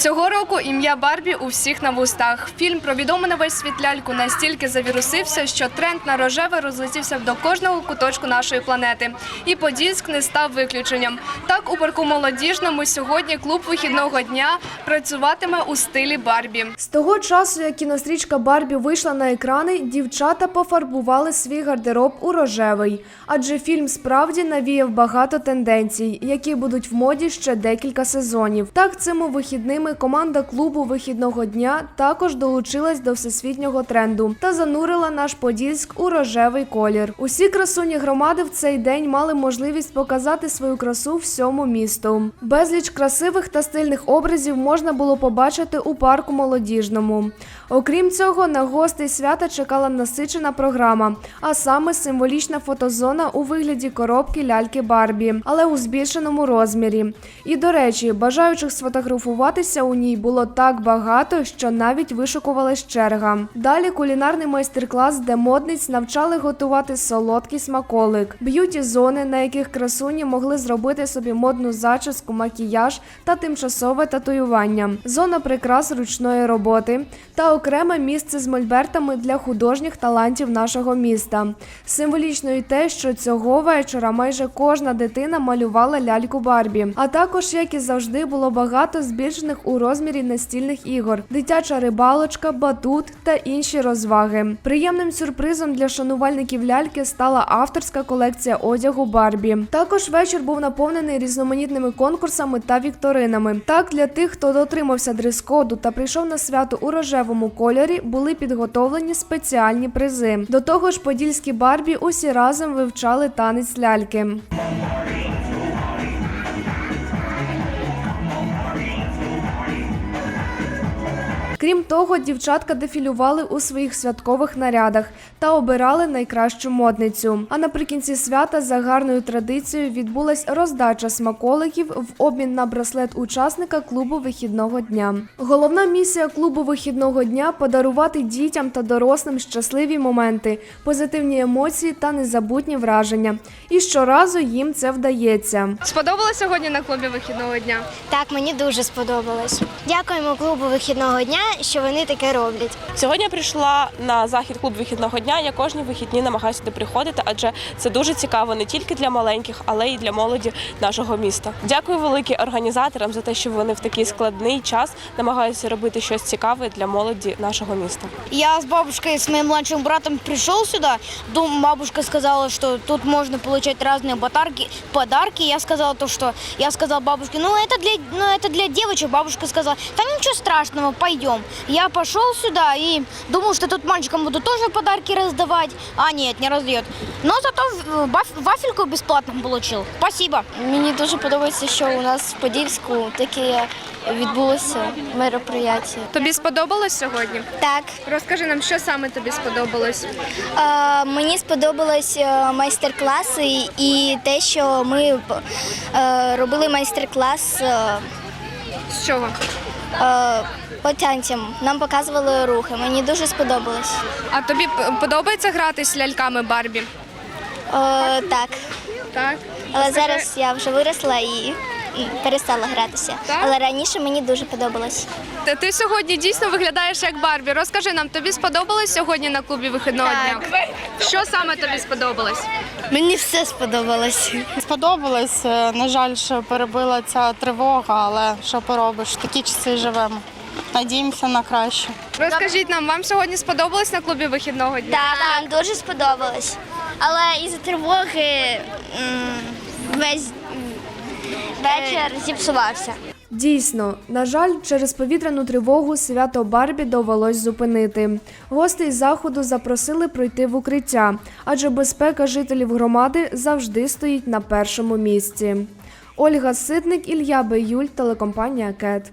Цього року ім'я Барбі у всіх на вустах. Фільм про відому на весь світ ляльку настільки завірусився, що тренд на рожеве розлетівся до кожного куточку нашої планети. І Подільськ не став виключенням. Так, у парку молодіжному сьогодні клуб вихідного дня працюватиме у стилі Барбі. З того часу, як кінострічка Барбі вийшла на екрани, дівчата пофарбували свій гардероб у рожевий. Адже фільм справді навіяв багато тенденцій, які будуть в моді ще декілька сезонів. Так, цими вихідними команда клубу вихідного дня також долучилась до всесвітнього тренду та занурила наш Подільськ у рожевий колір. Усі красуні громади в цей день мали можливість показати свою красу всьому місту. Безліч красивих та стильних образів можна було побачити у парку молодіжному. Окрім цього, на гостей свята чекала насичена програма, а саме символічна фотозона у вигляді коробки ляльки Барбі, але у збільшеному розмірі. І до речі, бажаючих сфотографуватися у ній було так багато, що навіть вишукувалась черга. Далі кулінарний майстер-клас, де модниць навчали готувати солодкий смаколик, б'юті зони, на яких красуні могли зробити собі модну зачіску, макіяж та тимчасове татуювання, зона прикрас ручної роботи та окреме місце з мольбертами для художніх талантів нашого міста. Символічно й те, що цього вечора майже кожна дитина малювала ляльку Барбі. А також, як і завжди, було багато збільшених у розмірі настільних ігор, дитяча рибалочка, батут та інші розваги. Приємним сюрпризом для шанувальників ляльки стала авторська колекція одягу Барбі. Також вечір був наповнений різноманітними конкурсами та вікторинами. Так, для тих, хто дотримався дрес-коду та прийшов на свято у рожевому кольорі, були підготовлені спеціальні призи. До того ж, подільські Барбі усі разом вивчали танець ляльки. Крім того, дівчатка дефілювали у своїх святкових нарядах та обирали найкращу модницю. А наприкінці свята за гарною традицією відбулась роздача смаколиків в обмін на браслет учасника клубу вихідного дня. Головна місія клубу вихідного дня подарувати дітям та дорослим щасливі моменти, позитивні емоції та незабутні враження. І щоразу їм це вдається. Сподобалося сьогодні на клубі вихідного дня? Так, мені дуже сподобалось. Дякуємо клубу вихідного дня, що вони таке роблять. Сьогодні я прийшла на захід клуб вихідного дня. Я кожні вихідні намагаюся сюди приходити, адже це дуже цікаво не тільки для маленьких, але й для молоді нашого міста. Дякую велике організаторам за те, що вони в такий складний час намагаються робити щось цікаве для молоді нашого міста. Я с бабушкой, с моим младшим братом пришел сюда. Дом, бабушка сказала, что тут можно получать разные ботарки, подарки. Я сказала то, что я сказал бабушке, ну это для, ну это для девочек. Бабушка сказала, да ничего страшного, пойдем. Я пошел сюда и думал, что тут мальчикам будут тоже подарки раздавать. А нет, не раздает. Но зато э, вафельку бесплатно получил. Спасибо. Мені дуже подобається, що у нас в Подільську таке відбулося мероприятие. Тобі сподобалось сьогодні? Так, Розкажи нам, що саме тобі сподобалось? е, мені сподобалось е, майстер-класи і те, що ми е, робили майстер-клас е, З чого? Е, по танцям. Нам показували рухи. Мені дуже сподобалось. А тобі подобається грати з ляльками Барбі? Е, так, Так. але зараз я вже виросла і перестала гратися. Так? Але раніше мені дуже подобалось. Ти, ти сьогодні дійсно виглядаєш як Барбі. Розкажи нам, тобі сподобалось сьогодні на клубі вихідного дня? Що саме тобі сподобалось? Мені все сподобалось. Сподобалось. Е, На жаль, що перебила ця тривога, але що поробиш? В Такі часи живемо. Надіємося на краще. Розкажіть нам, вам сьогодні сподобалось на клубі вихідного дня? Так, нам дуже сподобалось. Але із-за тривоги весь вечір зіпсувався. Дійсно, на жаль, через повітряну тривогу свято Барбі довелось зупинити. Гостей заходу запросили пройти в укриття, адже безпека жителів громади завжди стоїть на першому місці. Ольга Ситник, Ілья Беюль, телекомпанія Кет.